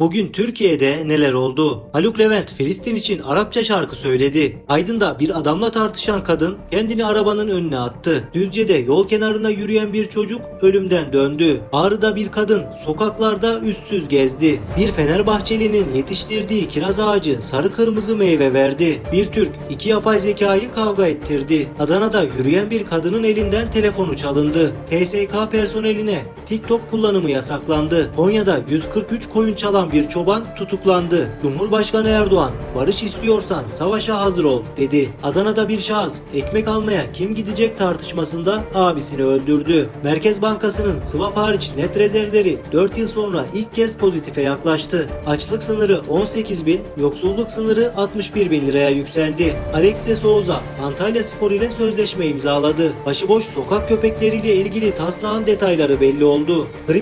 Bugün Türkiye'de neler oldu? Haluk Levent Filistin için Arapça şarkı söyledi. Aydın'da bir adamla tartışan kadın kendini arabanın önüne attı. Düzce'de yol kenarına yürüyen bir çocuk ölümden döndü. Ağrı'da bir kadın sokaklarda üstsüz gezdi. Bir Fenerbahçeli'nin yetiştirdiği kiraz ağacı sarı kırmızı meyve verdi. Bir Türk iki yapay zekayı kavga ettirdi. Adana'da yürüyen bir kadının elinden telefonu çalındı. TSK personeline TikTok kullanımı yasaklandı. Konya'da 143 koyun çalan bir çoban tutuklandı. Cumhurbaşkanı Erdoğan, barış istiyorsan savaşa hazır ol dedi. Adana'da bir şahıs ekmek almaya kim gidecek tartışmasında abisini öldürdü. Merkez Bankası'nın swap hariç net rezervleri 4 yıl sonra ilk kez pozitife yaklaştı. Açlık sınırı 18 bin, yoksulluk sınırı 61 bin liraya yükseldi. Alex de Souza Antalya Spor ile sözleşme imzaladı. Başıboş sokak köpekleriyle ilgili taslağın detayları belli oldu. Grip